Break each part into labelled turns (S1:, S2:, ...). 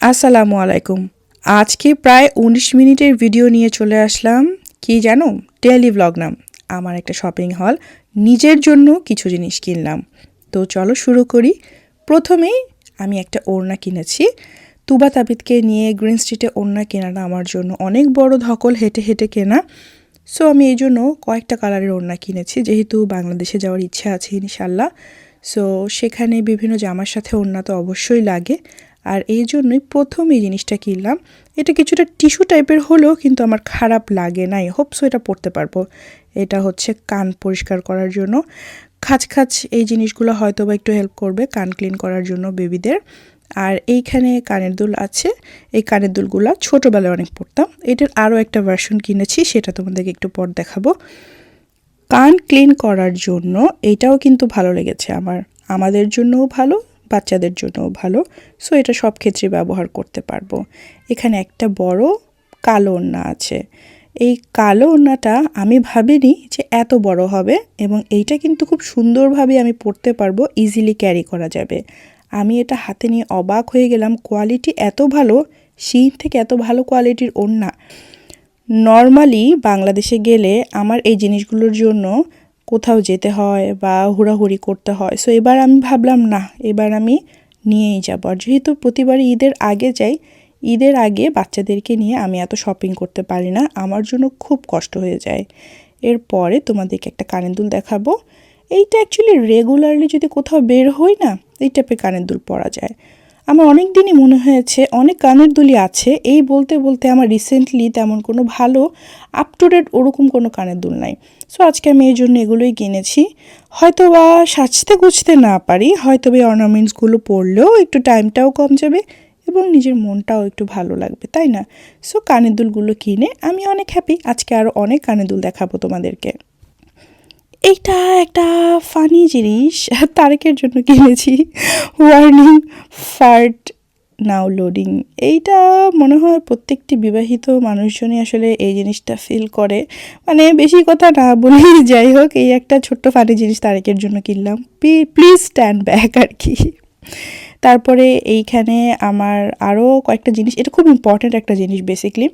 S1: আসসালামু আলাইকুম আজকে প্রায় উনিশ মিনিটের ভিডিও নিয়ে চলে আসলাম। কি জানো? ডেলি ব্লগ নাম। আমার একটা শপিং হল নিজের জন্য কিছু জিনিস কিনলাম। তো চলো শুরু করি। প্রথমেই আমি একটা ওড়না কিনেছি। তুবা তাবিদকে নিয়ে গ্রিন স্ট্রিটে ওড়না কেনাটা আমার জন্য অনেক বড় ধকল, হেঁটে হেঁটে কেনা। সো আমি এই জন্য কয়েকটা কালারের ওড়না কিনেছি। যেহেতু বাংলাদেশে যাওয়ার ইচ্ছা আছে ইনশাল্লাহ সো সেখানে বিভিন্ন জামার সাথে ওড়না তো অবশ্যই লাগে। আর এই জন্যই প্রথম এই জিনিসটা কিনলাম। এটা কিছুটা টিস্যু টাইপের হলেও কিন্তু আমার খারাপ লাগে নাই হোপসো এটা পরতে পারব। এটা হচ্ছে কান পরিষ্কার করার জন্য। খাঁচ খাঁচ এই জিনিসগুলো হয়তো বা একটু হেল্প করবে কান ক্লিন করার জন্য বেবিদের। আর এইখানে কানের দুল আছে। এই কানের দুলগুলো ছোটোবেলায় অনেক পরতাম এটার আরও একটা ভার্সন কিনেছি, সেটা তোমাদেরকে একটু পর দেখাবো। কান ক্লিন করার জন্য এটাও কিন্তু ভালো লেগেছে আমার। আমাদের জন্যও ভালো বাচ্চাদের জন্যও ভালো। সো এটা সব ক্ষেত্রে ব্যবহার করতে পারব। এখানে একটা বড় কালো ওড়না আছে। এই কালো ওড়নাটা আমি ভাবিনি যে এত বড় হবে এবং এইটা কিন্তু খুব সুন্দরভাবে আমি পরতে পারব ইজিলি ক্যারি করা যাবে। আমি এটা হাতে নিয়ে অবাক হয়ে গেলাম কোয়ালিটি এত ভালো শিন থেকে এত ভালো কোয়ালিটির ওড়না। নর্মালি বাংলাদেশে গেলে আমার এই জিনিসগুলোর জন্য কোথাও যেতে হয় বা হুড়াহুড়ি করতে হয়। সো এবার আমি ভাবলাম, না, এবার আমি নিয়েই যাব। আর যেহেতু প্রতিবার ঈদের আগে যাই, ঈদের আগে বাচ্চাদেরকে নিয়ে আমি এত শপিং করতে পারি না, আমার জন্য খুব কষ্ট হয়ে যায়। এরপরে তোমাদেরকে একটা কানের দুল দেখাবো। এইটা অ্যাকচুয়ালি রেগুলারলি যদি কোথাও বের হই না, এই টাইপের কানের দুল পরা যায়। আমার অনেক দিনই মনে হয়েছে, অনেক কানের দুলি আছে, এই বলতে বলতে আমার রিসেন্টলি তেমন কোনো ভালো আপ টু ডেট ওরকম কোনো কানের দুল নাই। সো আজকে আমি এই জন্য এগুলোই কিনেছি। হয়তো বা সাজতে গুছতে না পারি হয়তো বা অর্নামেন্টসগুলো পরলেও একটু টাইমটাও কম যাবে এবং নিজের মনটাও একটু ভালো লাগবে, তাই না? সো কানের দুলগুলো কিনে আমি অনেক হ্যাপি আজকে আরও অনেক কানের দুল দেখাবো তোমাদেরকে। এইটা একটা ফানি জিনিস, তারেকের জন্য কিনেছি। ওয়ার্নিং ফার্ট নাও লোডিং এইটা মনে হয় প্রত্যেকটি বিবাহিত মানুষজনই আসলে এই জিনিসটা ফিল করে। মানে বেশি কথা না বলি যাই হোক, এই একটা ছোট্ট ফানি জিনিস তারেকের জন্য কিনলাম। প্লিজ স্ট্যান্ড ব্যাক আর কি। তারপরে এইখানে আমার আরও কয়েকটা জিনিস, এটা খুব ইম্পর্ট্যান্ট একটা জিনিস বেসিকলি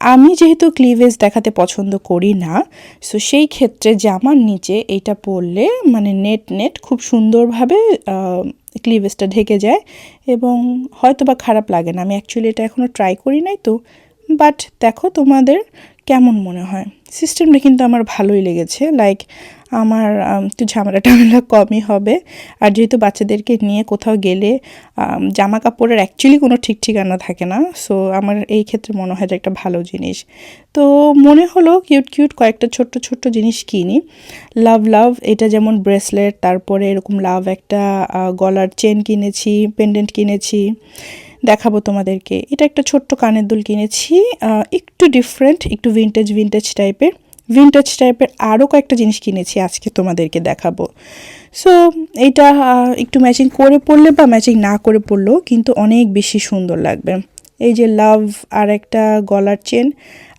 S1: আমি যেহেতু ক্লিভেজ দেখাতে পছন্দ করি না সো সেই ক্ষেত্রে জামার নিচে এটা পরলে মানে নেট নেট খুব সুন্দরভাবে ক্লিভেজটা ঢেকে যায় এবং হয়তো বা খারাপ লাগে না। আমি অ্যাকচুয়ালি এটা এখনও ট্রাই করি নাই তো বাট দেখো তোমাদের কেমন মনে হয়। সিস্টেমটা কিন্তু আমার ভালোই লেগেছে। লাইক আমার একটু ঝামেলা টামেলা কমই হবে। আর যেহেতু বাচ্চাদেরকে নিয়ে কোথাও গেলে জামা কাপড়ের অ্যাকচুয়ালি কোনো ঠিক ঠিকানা থাকে না। সো আমার এই ক্ষেত্রে মনে হয় যে একটা ভালো জিনিস। তো মনে হলো কিউট কিউট কয়েকটা ছোট্ট ছোট্ট জিনিস কিনি। লাভ লাভ এটা যেমন ব্রেসলেট তারপরে এরকম লাভ একটা গলার চেন কিনেছি পেন্ডেন্ট কিনেছি, দেখাবো তোমাদেরকে। এটা একটা ছোট্ট কানের দুল কিনেছি একটু ডিফারেন্ট একটু ভিন্টেজ ভিন্টেজ টাইপের ভিন্টেজ টাইপের আরও কয়েকটা জিনিস কিনেছি, আজকে তোমাদেরকে দেখাবো। সো এইটা একটু ম্যাচিং করে পড়লে বা ম্যাচিং না করে পড়লেও কিন্তু অনেক বেশি সুন্দর লাগবে। এই যে লাভ আর একটা গলার চেন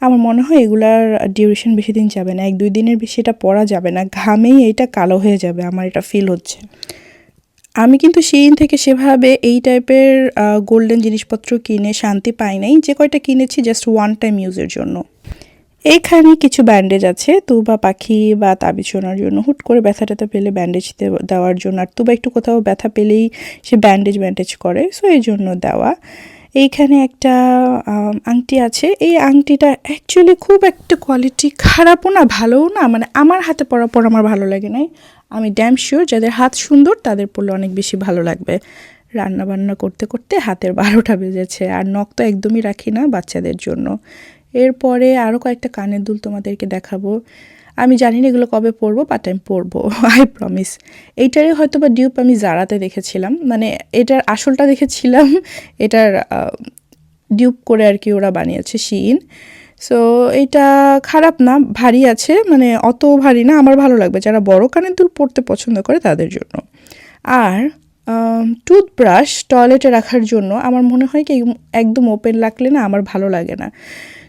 S1: আমার মনে হয় এগুলার ডিউরেশন বেশি দিন যাবে না এক দুই দিনের বেশি এটা পরা যাবে না, ঘামেই এটা কালো হয়ে যাবে, আমার এটা ফিল হচ্ছে। আমি কিন্তু শিন থেকে সেভাবে এই টাইপের গোল্ডেন জিনিসপত্র কিনে শান্তি পাই নাই, যে কয়টা কিনেছি জাস্ট ওয়ান টাইম ইউজের জন্য। এইখানে কিছু ব্যান্ডেজ আছে। তুবা পাখি বা তাবিজোনার জন্য। হুট করে ব্যথা ট্যাথা পেলে ব্যান্ডেজ দেওয়ার জন্য। আর তুবা একটু কোথাও ব্যথা পেলেই সে ব্যান্ডেজ ব্যান্ডেজ করে। সো এই জন্য দেওয়া। এইখানে একটা আংটি আছে। এই আংটিটা অ্যাকচুয়ালি খুব একটা কোয়ালিটি খারাপও না, ভালোও না। মানে আমার হাতে পরা পর আমার ভালো লাগে নাই। আমি ড্যাম শিওর যাদের হাত সুন্দর, তাদের পড়লে অনেক বেশি ভালো লাগবে। রান্না বান্না করতে করতে হাতের বারোটা বেজেছে। আর নখ তো একদমই রাখি না বাচ্চাদের জন্য। এরপরে আরও কয়েকটা কানের দুল তোমাদেরকে দেখাবো। আমি জানি না এগুলো কবে পরবো বাট আমি পরবো আই প্রমিস এইটারই হয়তো বা ডিউপ আমি জারাতে দেখেছিলাম। মানে এটার আসলটা দেখেছিলাম, এটার ডিউপ করে আর কি ওরা বানিয়েছে শিন সো এটা খারাপ না, ভারী আছে মানে অত ভারী না, আমার ভালো লাগবে। যারা বড় কানের দুল পরতে পছন্দ করে তাদের জন্য। আর টুথব্রাশ টয়লেটে রাখার জন্য আমার মনে হয় কি একদম ওপেন রাখলে না আমার ভালো লাগে না।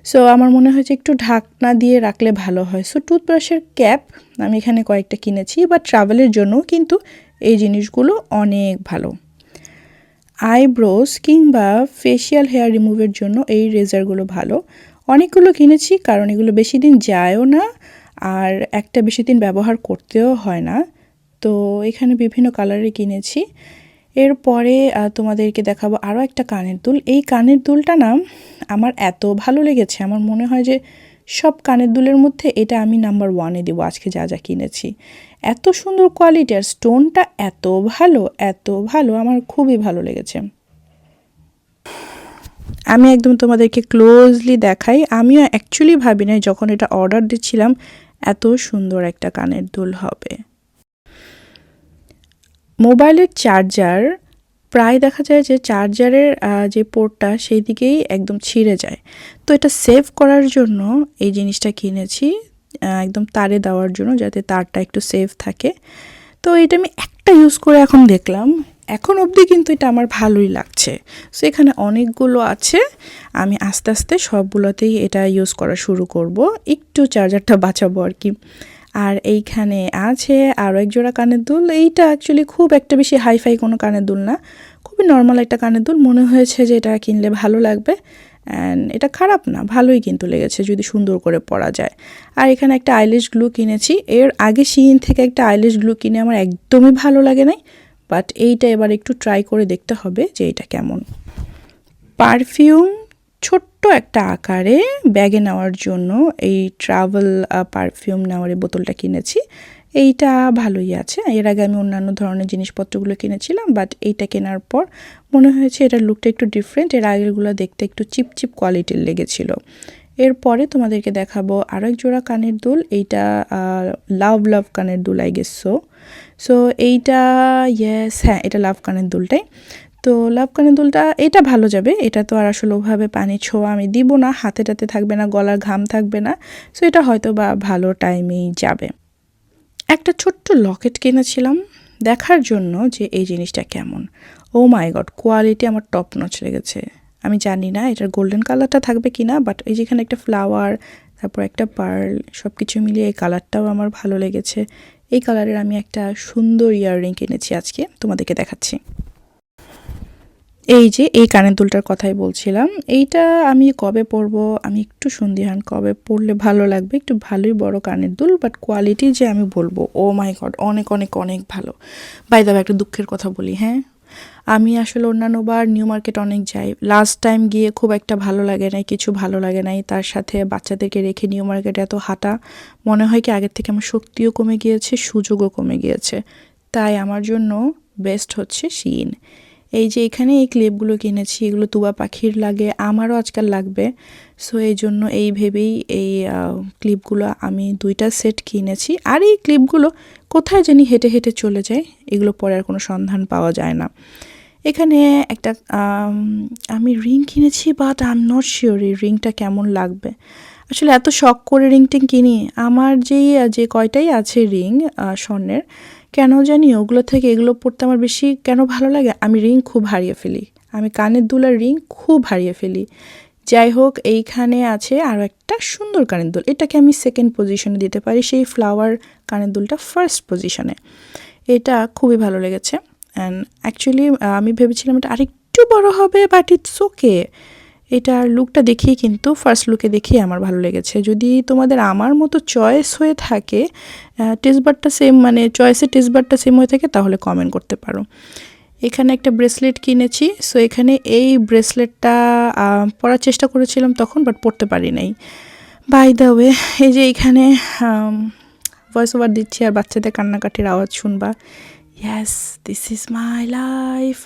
S1: সো আমার মনে হয় যে একটু ঢাকনা দিয়ে রাখলে ভালো হয়। সো টুথব্রাশের ক্যাপ আমি এখানে কয়েকটা কিনেছি বা ট্রাভেলের জন্য কিন্তু এই জিনিসগুলো অনেক ভালো। আইব্রোস কিংবা ফেশিয়াল হেয়ার রিমুভের জন্য এই রেজারগুলো ভালো। অনেকগুলো কিনেছি, কারণ এগুলো বেশি দিন যায়ও না, আর একটা বেশি দিন ব্যবহার করতেও হয় না। তো এখানে বিভিন্ন কালারে কিনেছি। এরপরে তোমাদেরকে দেখাবো আরও একটা কানের দুল। এই কানের দুলটা না আমার এত ভালো লেগেছে, আমার মনে হয় যে সব কানের দুলের মধ্যে এটা আমি নাম্বার ওয়ানে দেবো আজকে যা যা কিনেছি। এত সুন্দর কোয়ালিটি আর স্টোনটা এত ভালো এত ভালো, আমার খুবই ভালো লেগেছে। আমি একদম তোমাদেরকে ক্লোজলি দেখাই। আমিও অ্যাকচুয়ালি ভাবি নাই যখন এটা অর্ডার দিচ্ছিলাম, এত সুন্দর একটা কানের দুল হবে। মোবাইলের চার্জার, প্রায় দেখা যায় যে চার্জারের যে পোর্টটা সেই দিকেই একদম ছিঁড়ে যায়। তো এটা সেভ করার জন্য এই জিনিসটা কিনেছি একদম তারে দেওয়ার জন্য যাতে তারটা একটু সেফ থাকে। তো এটা আমি একটা ইউজ করে এখন দেখলাম, এখন অবধি কিন্তু এটা আমার ভালোই লাগছে। সো এখানে অনেকগুলো আছে, আমি আস্তে আস্তে সবগুলোতেই এটা ইউজ করা শুরু করব, একটু চার্জারটা বাঁচাবো আর কি। আর এইখানে আছে আরও এক জোড়া কানের দুল। এইটা অ্যাকচুয়ালি খুব একটা বেশি হাইফাই কোনো কানের দুল না। খুবই নর্মাল একটা কানের দুল। মনে হয়েছে যে এটা কিনলে ভালো লাগবে। অ্যান্ড এটা খারাপ না, ভালোই কিন্তু লেগেছে যদি সুন্দর করে পরা যায়। আর এখানে একটা আইলিশ গ্লু কিনেছি। এর আগে শিন থেকে একটা আইলিশ গ্লু কিনে আমার একদমই ভালো লাগে নাই। বাট এইটা এবার একটু ট্রাই করে দেখতে হবে যে এটা কেমন। পারফিউম ছোট্ট একটা আকারে ব্যাগে নেওয়ার জন্য এই ট্রাভেল পারফিউম নেওয়ার বোতলটা কিনেছি। এইটা ভালোই আছে। এর আগে আমি অন্যান্য ধরনের জিনিসপত্রগুলো কিনেছিলাম, বাট এইটা কেনার পর মনে হয়েছে এটার লুকটা একটু ডিফারেন্ট এর আগেরগুলো দেখতে একটু চিপচিপ কোয়ালিটির লেগেছিল। এরপরে তোমাদেরকে দেখাবো আরও এক জোড়া কানের দুল, এইটা লাভ লাভ কানের দুল আই গেস সো সো এইটা ইয়েস হ্যাঁ এটা লাভ কানের দুলটাই। তো লাভ কানের দুলটা, এটা ভালো যাবে, এটা তো আর আসলে ওভাবে পানি ছোঁয়া আমি দিব না, হাতে টাতে থাকবে না, গলার ঘাম থাকবে না সো এটা হয়তো বা ভালো টাইমেই যাবে। একটা ছোট্ট লকেট কিনেছিলাম, দেখার জন্য যে এই জিনিসটা কেমন। ও মাই গড কোয়ালিটি আমার টপ নচ লেগেছে। আমি জানি না এটার গোল্ডেন কালারটা থাকবে কি না বাট এই যেখানে একটা ফ্লাওয়ার তারপর একটা পার্ল সব কিছু মিলিয়ে এই কালারটাও আমার ভালো লেগেছে। এই কালারের আমি একটা সুন্দর ইয়াররিং কিনেছি আজকে, তোমাদেরকে দেখাচ্ছি। এই যে, এই কানের দুলটার কথাই বলছিলাম, এইটা আমি কবে পরব? আমি একটু সন্ধিহান কবে পরলে ভালো লাগবে? একটু ভালোই বড় কানের দুল বাট কোয়ালিটি যে আমি বলব ও মাই গড অনেক অনেক অনেক ভালো। বাই দাবা একটা দুঃখের কথা বলি হ্যাঁ? আমি আসলে অন্যান্যবার নিউ মার্কেট অনেক যাই। লাস্ট টাইম গিয়ে খুব একটা ভালো লাগে নাই, কিছু ভালো লাগে নাই। তার সাথে বাচ্চাদেরকে রেখে নিউ মার্কেটে এত হাঁটা, মনে হয় কি আগের থেকে আমার শক্তিও কমে গিয়েছে, সুযোগও কমে গিয়েছে। তাই আমার জন্য বেস্ট হচ্ছে শিন এই যে এখানে এই ক্লিপগুলো কিনেছি, এগুলো তুবা পাখির লাগে, আমারও আজকাল লাগবে। সো এই জন্য এই ভেবেই এই ক্লিপগুলো আমি দুইটা সেট কিনেছি। আর এই ক্লিপগুলো কোথায় জানি হেঁটে হেঁটে চলে যায়, এগুলো পরে আর কোনো সন্ধান পাওয়া যায় না। এখানে একটা, আমি রিং কিনেছি but I am not sure এই রিংটা কেমন লাগবে। আসলে এত শখ করে রিং টিং কিনি, আমার যেই যে কয়টাই আছে রিং স্বর্ণের কেন জানি ওগুলো থেকে এগুলো পড়তে আমার বেশি কেন ভালো লাগে? আমি রিং খুব হারিয়ে ফেলি। আমি কানের দুলার রিং খুব হারিয়ে ফেলি। যাই হোক, এইখানে আছে আরও একটা সুন্দর কানের দুল। এটাকে আমি সেকেন্ড পজিশনে দিতে পারি, সেই ফ্লাওয়ার কানের দুলটা ফার্স্ট পজিশনে এটা খুবই ভালো লেগেছে। অ্যান্ড অ্যাকচুয়ালি আমি ভেবেছিলাম এটা আরেকটু বড় হবে বাট ইটস ওকে এটার লুকটা দেখেই কিন্তু ফার্স্ট লুকে দেখেই আমার ভালো লেগেছে। যদি তোমাদের আমার মতো চয়েস হয়ে থাকে টেস্টবারটা সেম মানে চয়েসের টেস্টবারটা সেম হয়ে থাকে, তাহলে কমেন্ট করতে পারো। এখানে একটা ব্রেসলেট কিনেছি সো এখানে এই ব্রেসলেটটা পরার চেষ্টা করেছিলাম তখন বাট পড়তে পারি নাই। বাই দ্য ওয়ে এই যে এখানে ভয়েস ওভার দিচ্ছি আর বাচ্চাদের কান্নাকাটির আওয়াজ শুনবা। Yes this is my life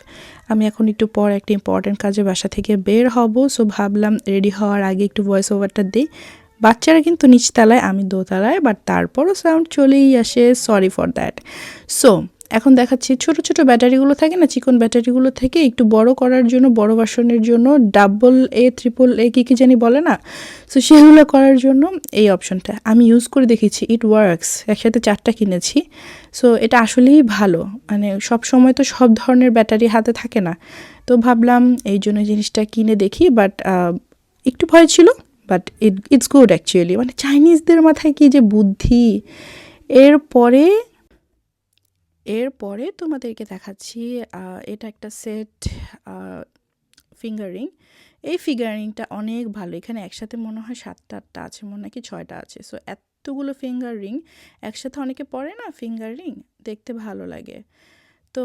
S1: আমি এখন একটু পর একটা ইম্পর্ট্যান্ট কাজে বাসা থেকে বের হব। সো ভাবলাম রেডি হওয়ার আগে একটু ভয়েস ওভারটা দিই। বাচ্চারা কিন্তু নিচতলায়, আমি দোতলায় বাট তারপরও সাউন্ড চলেই আসে। সরি ফর দ্যাট সো এখন দেখাচ্ছি ছোট ছোট ব্যাটারিগুলো থাকে না, চিকন ব্যাটারিগুলো থেকে একটু বড় করার জন্য, বড় বাসনের জন্য ডাবল এ ট্রিপল এ, কী কী জানি বলে না? সো সেগুলো করার জন্য এই অপশনটা আমি ইউজ করে দেখেছি ইট ওয়ার্কস একসাথে চারটা কিনেছি। সো এটা আসলেই ভালো। মানে সব সময় তো সব ধরনের ব্যাটারি হাতে থাকে না। তো ভাবলাম এই জন্য জিনিসটা কিনে দেখি বাট একটু ভয় ছিল but it it's good actually মানে চাইনিজদের মাথায় কি যে বুদ্ধি? এরপরে এরপরে তোমাদেরকে দেখাচ্ছি এটা একটা সেট ফিঙ্গারিং এই ফিঙ্গারিংটা অনেক ভালো। এখানে একসাথে মনে হয় সাতটা আটটা আছে, মনে হয় কি ছয়টা আছে। সো এতগুলো ফিঙ্গার রিং একসাথে অনেকে পরে না ফিঙ্গার রিং দেখতে ভালো লাগে। তো,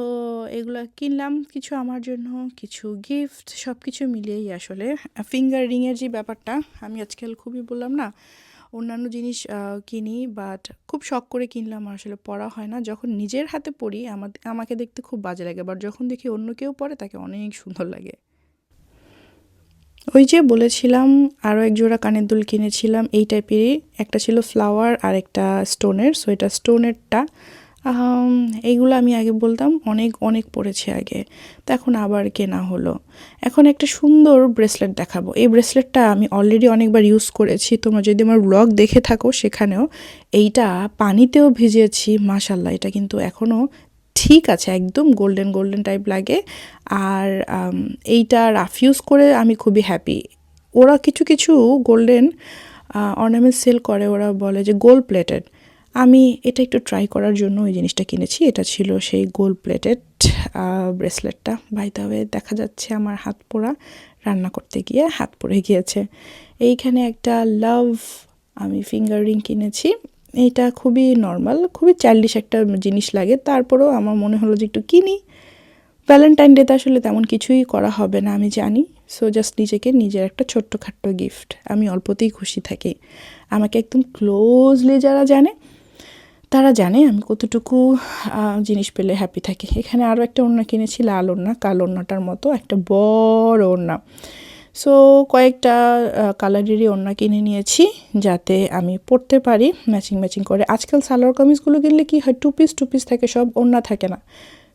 S1: এগুলো কিনলাম কিছু আমার জন্য, কিছু গিফট সব কিছু মিলিয়েই আসলে। ফিঙ্গার রিংয়ের যে ব্যাপারটা, আমি আজকাল খুবই বললাম না অন্যান্য জিনিস কিনি বাট খুব শখ করে কিনলাম আসলে পড়া হয় না। যখন নিজের হাতে পড়ি আমার আমাকে দেখতে খুব বাজে লাগে বাট যখন দেখি অন্য কেউ পড়ে, তাকে অনেক সুন্দর লাগে। ওই যে বলেছিলাম আরও এক জোড়া কানের দুল কিনেছিলাম, এই টাইপেরই একটা ছিল ফ্লাওয়ার আর একটা স্টোনের সো এটা স্টোনেরটা এইগুলো আমি আগে বলতাম, অনেক অনেক পড়েছে আগে। তো এখন আবার কেনা হলো। এখন একটা সুন্দর ব্রেসলেট দেখাবো। এই ব্রেসলেটটা আমি অলরেডি অনেকবার ইউজ করেছি। তোমরা যদি আমার ব্লগ দেখে থাকো সেখানেও, এইটা পানিতেও ভিজিয়েছি মাশাল্লাহ এটা কিন্তু এখনও ঠিক আছে, একদম গোল্ডেন গোল্ডেন টাইপ লাগে। আর এইটা রাফ ইউজ করে আমি খুবই হ্যাপি ওরা কিছু কিছু গোল্ডেন অর্নামেন্ট সেল করে, ওরা বলে যে গোল্ড প্লেটেড আমি এটা একটু ট্রাই করার জন্য ওই জিনিসটা কিনেছি। এটা ছিল সেই গোল্ড প্লেটেড ব্রেসলেটটা বাইতে হবে দেখা যাচ্ছে আমার হাত পোড়া রান্না করতে গিয়ে হাত পড়ে গিয়েছে। এইখানে একটা লাভ আমি ফিঙ্গার রিং কিনেছি। এটা খুবই নর্মাল খুবই চাইল্ডিশ একটা জিনিস লাগে। তারপরেও আমার মনে হলো যে একটু কিনি। ভ্যালেন্টাইন ডেতে আসলে তেমন কিছুই করা হবে না, আমি জানি। সো জাস্ট নিজেকে নিজের একটা ছোট্ট খাট্ট গিফট আমি অল্পতেই খুশি থাকি। আমাকে একদম ক্লোজলি যারা জানে তারা জানে আমি কতটুকু জিনিস পেলে হ্যাপি থাকি। এখানে আরও একটা ওড়না কিনেছি, লাল ওড়না, কালো ওড়নাটার মতো, একটা বড় ওড়না। সো কয়েকটা কালারেরই ওড়না কিনে নিয়েছি, যাতে আমি পরতে পারি ম্যাচিং ম্যাচিং করে। আজকাল সালোয়ার কামিজগুলো কিনলে কি হয় টু পিস টু পিস থাকে, সব ওড়না থাকে না।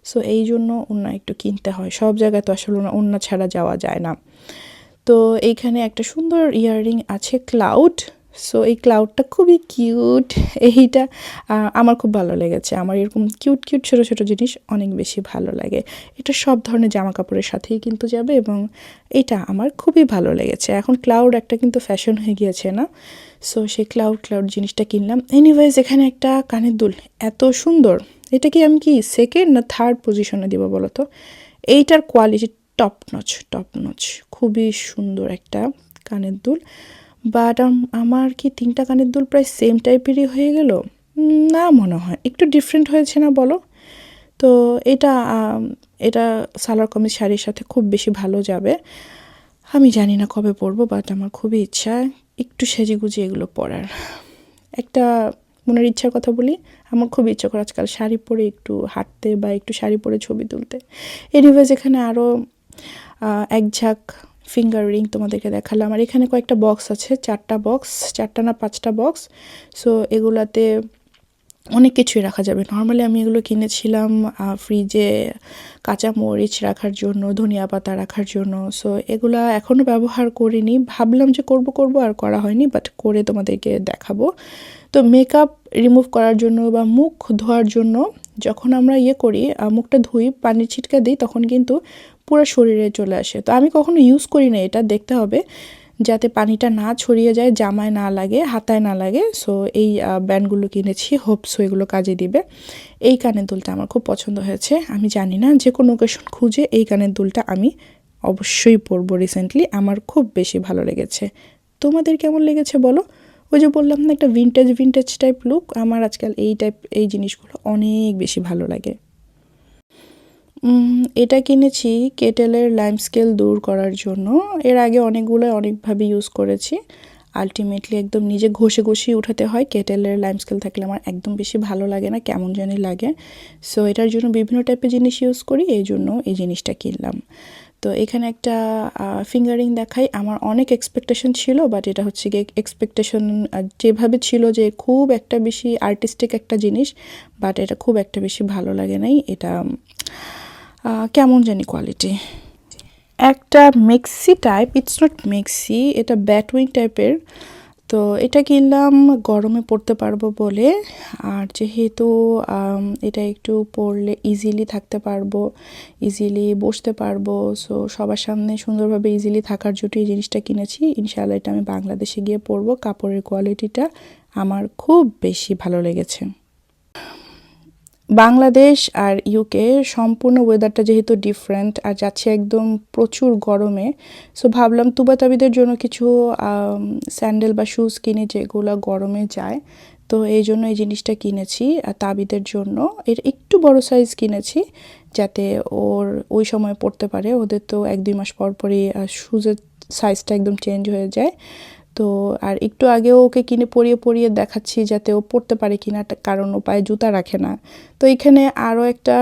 S1: সো এই জন্য ওড়না একটু কিনতে হয়। সব জায়গায় তো আসলে ওড়না- ছাড়া যাওয়া যায় না। তো, এইখানে একটা সুন্দর ইয়াররিং আছে ক্লাউড সো এই ক্লাউডটা খুবই কিউট এইটা আমার খুব ভালো লেগেছে। আমার এরকম কিউট কিউট ছোটো ছোটো জিনিস অনেক বেশি ভালো লাগে। এটা সব ধরনের জামা কাপড়ের সাথেই কিন্তু যাবে এবং এটা আমার খুবই ভালো লেগেছে। এখন ক্লাউড একটা কিন্তু ফ্যাশন হয়ে গিয়েছে না। সো সেই ক্লাউড ক্লাউড জিনিসটা কিনলাম। এনিওয়েজ এখানে একটা কানের দুল। এত সুন্দর। এটা কি আমি কি সেকেন্ড না থার্ড পজিশনে দিব বলো তো? এইটার quality top notch top notch খুবই সুন্দর একটা কানের দুল। বাট আমার কি তিনটা কানের দুল প্রায় সেম টাইপেরই হয়ে গেল? না মনে হয়। একটু ডিফারেন্ট হয়েছে না বলো? তো এটা এটা সালোয়ার কামিজ শাড়ির সাথে খুব বেশি ভালো যাবে। আমি জানি না কবে পরবো বাট আমার খুবই ইচ্ছা একটু সেজে গুজে এগুলো পরার। একটা মনের ইচ্ছার কথা বলি, আমার খুব ইচ্ছা করে আজকাল শাড়ি পরে একটু হাঁটতে বা একটু শাড়ি পরে ছবি তুলতে। এনিওয়েজ এখানে আরও এক ঝাঁক ফিঙ্গার রিং তোমাদেরকে দেখালাম। আর এখানে কয়েকটা বক্স আছে, চারটা বক্স চারটা না পাঁচটা বক্স সো এগুলাতে অনেক কিছুই রাখা যাবে। নর্মালি আমি এগুলো কিনেছিলাম ফ্রিজে কাঁচা মরিচ রাখার জন্য, ধনিয়া পাতা রাখার জন্য। সো এগুলা এখনও ব্যবহার করিনি। ভাবলাম যে করব করব আর করা হয়নি বাট করে তোমাদেরকে দেখাবো। তো মেকআপ রিমুভ করার জন্য বা মুখ ধোয়ার জন্য যখন আমরা ইয়ে করি মুখটা ধুই, পানির ছিটকা দিই, তখন কিন্তু পুরো শরীরে চলে আসে। তো আমি কখনো ইউজ করি না, এটা দেখতে হবে। যাতে পানিটা না ছড়িয়ে যায়, জামায় না লাগে, হাতায় না লাগে। সো এই ব্যান্ডগুলো কিনেছি হোপসো এগুলো কাজে দিবে। এই কানের দুলটা আমার খুব পছন্দ হয়েছে। আমি জানি না, যে কোনো ওকেশন খুঁজে এই কানের দুলটা আমি অবশ্যই পরবো রিসেন্টলি আমার খুব বেশি ভালো লেগেছে। তোমাদের কেমন লেগেছে বলো? ওই যে বললাম না, একটা ভিনটেজ ভিনটেজ টাইপ লুক আমার আজকাল এই টাইপ এই জিনিসগুলো অনেক বেশি ভালো লাগে। এটা কিনেছি কেটেলের লাইম স্কেল দূর করার জন্য। এর আগে অনেকগুলো, অনেকভাবে ইউজ করেছি। আলটিমেটলি একদম নিজে ঘষে ঘষিয়ে উঠাতে হয়, কেটেলের লাইম স্কেল থাকলে আমার একদম বেশি ভালো লাগে না, কেমন জানি লাগে। সো এটার জন্য বিভিন্ন টাইপের জিনিস ইউজ করি, এই জন্য এই জিনিসটা কিনলাম। তো এখানে একটা ফিঙ্গারিং দেখাই। আমার অনেক এক্সপেকটেশন ছিল বাট এটা হচ্ছে গিয়ে এক্সপেকটেশন যেভাবে ছিল যে খুব একটা বেশি আর্টিস্টিক একটা জিনিস বাট এটা খুব একটা বেশি ভালো লাগে নাই। এটা কেমন জানি কোয়ালিটি একটা maxi type it's not maxi এটা ব্যাটউইং টাইপের তো এটা কিনলাম, গরমে পড়তে পারব বলে। আর যেহেতু এটা একটু পরলে ইজিলি থাকতে পারব ইজিলি বসতে পারব সো সবার সামনে সুন্দরভাবে ইজিলি থাকার জন্য এই জিনিসটা কিনেছি। ইনশাআল্লাহ এটা আমি বাংলাদেশে গিয়ে পরবো, কাপড়ের কোয়ালিটিটা আমার খুব বেশি ভালো লেগেছে। বাংলাদেশ আর ইউকে সম্পূর্ণ ওয়েদারটা যেহেতু ডিফারেন্ট আর যাচ্ছে একদম প্রচুর গরমে সো ভাবলাম তুবাতাবিদের জন্য কিছু স্যান্ডেল বা শুজ কিনে যেগুলো গরমে যায়, তো এই জন্য এই জিনিসটা কিনেছি, আর তাবিদের জন্য। এর একটু বড় সাইজ কিনেছি, যাতে ওর ওই সময় পড়তে পারে। ওদের তো এক দুই মাস পর পরই শুজের সাইজটা একদম চেঞ্জ হয়ে যায়। তো আর একটু আগেও ওকে কিনে পরিয়ে পরিয়ে দেখাচ্ছি যাতে ও পড়তে পারে কি কিনা কারণ ও পায়ে জুতা রাখে না। তো এখানে আরও একটা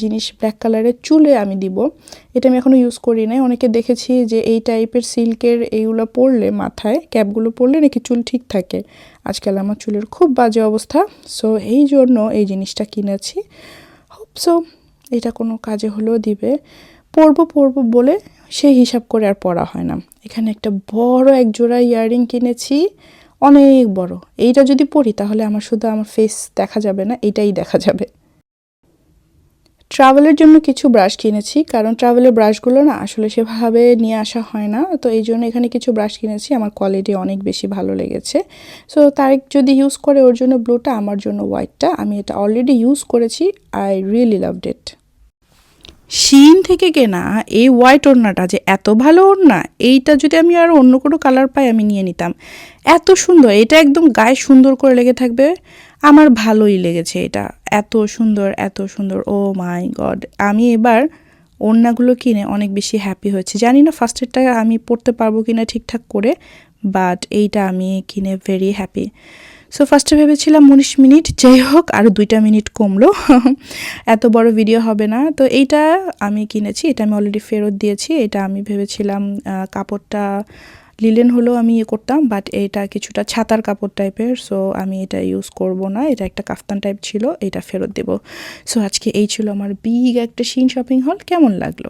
S1: জিনিস ব্ল্যাক কালারের চুলে আমি দিব। এটা আমি এখনও ইউজ করি নাই। অনেকে দেখেছি যে এই টাইপের সিল্কের এইগুলো পরলে মাথায় ক্যাপগুলো পরলে নাকি চুল ঠিক থাকে। আজকাল আমার চুলের খুব বাজে অবস্থা। সো এই জন্য এই জিনিসটা কিনেছি। হোপ সো এটা কোনো কাজে হলেও দিবে। পরবো পরবো বলে সেই হিসাব করে আর পড়া হয় না। এখানে একটা বড় এক জোড়া ইয়াররিং কিনেছি, অনেক বড়। এইটা যদি পরি, তাহলে আমার শুধু আমার ফেস দেখা যাবে না, এটাই দেখা যাবে। ট্রাভেলের জন্য কিছু ব্রাশ কিনেছি, কারণ ট্রাভেলের ব্রাশগুলো না আসলে সেভাবে নিয়ে আসা হয় না। তো এই জন্য এখানে কিছু ব্রাশ কিনেছি, আমার কোয়ালিটি অনেক বেশি ভালো লেগেছে। সো তারেক যদি ইউজ করে ওর জন্য ব্লুটা আমার জন্য হোয়াইটটা আমি এটা অলরেডি ইউজ করেছি I really loved it Shein থেকে কেনা এই হোয়াইট ওড়নাটা যে এত ভালো ওড়না, এইটা যদি আমি আর অন্য কোনো কালার পাই, আমি নিয়ে নিতাম। এত সুন্দর, এটা একদম গায়ে সুন্দর করে লেগে থাকবে। আমার ভালোই লেগেছে এটা। এত সুন্দর এত সুন্দর। ও মাই গড আমি এবার ওড়নাগুলো কিনে অনেক বেশি হ্যাপি হয়েছে। জানি না ফার্স্টেরটা আমি পড়তে পারব কিনা ঠিকঠাক করে বাট এইটা আমি কিনে ভেরি হ্যাপি সো ফার্স্টে ভেবেছিলাম উনিশ মিনিট, যাই হোক, আর দুইটা মিনিট কমলো। এত বড় ভিডিও হবে না। তো এইটা আমি কিনেছি, এটা আমি অলরেডি ফেরত দিয়েছি। এটা আমি ভেবেছিলাম কাপড়টা লিলেন হলেও আমি ইয়ে করতাম বাট এটা কিছুটা ছাতার কাপড় টাইপের সো আমি এটা ইউজ করব না। এটা একটা কাফতান টাইপ ছিল, এটা ফেরত দেব। সো আজকে এই ছিল আমার বিগ একটা শিন শপিং হল কেমন লাগল?